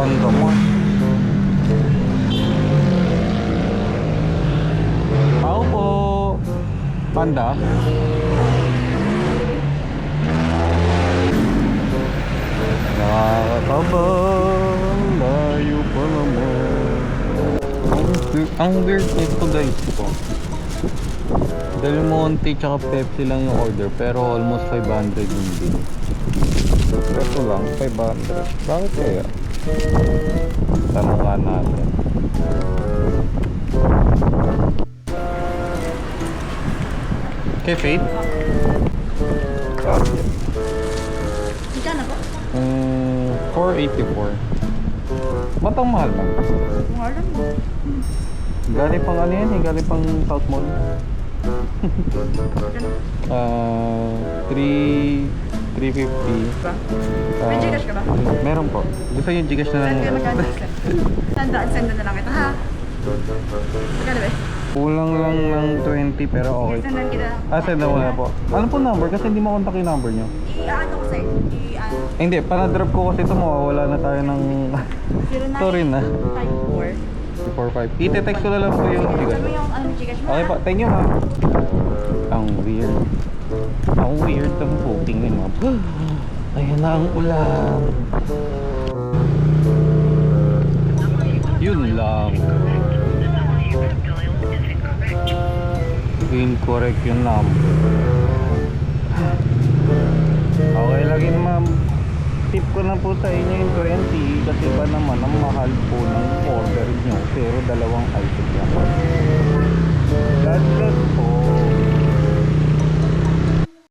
Banda mo. Tao po. Panda. Nakakatabang layo pa naman. Ang weird nito guys po. Del Monte tsaka Pepsi lang yung order pero almost 500 yung bill. Ito lang, 500. Bakit kaya? Tanong nga natin. Kay Faith? Bakit? Magkano po? Mm, 484. Ba't ang mahal ba? Kung alam mo. Galing pang ano yan eh, galing pang South Mall. Ah, 3 350. Ba? Ah, May Gcash ka ba? Meron po. Gusto niyo Gcash na lang? Send magkano send na lang kita ha. Magkano ba? Kulang lang ng 20 pero okay. Sendan kita. Ah, send na muna po. Ano po number? Kasi hindi mo contact yung number niyo. I-ano ko sa'yo. I-ano. Eh, hindi, panadrop ko kasi ito mawawala na tayo ng 09 Sorry na. 54. 45. Ite-text ko na lang po yung Gcash. mo yung ano, Gcash mo Okay po, thank you ma'am. Ma'am. Ayan na ang ulan. Yun lang. Incorrect yung number. Okay lang yun ma'am. Tip ko na po sa inyo yung 20 kasi ba naman ang mahal po ng order nyo pero dalawang item lang.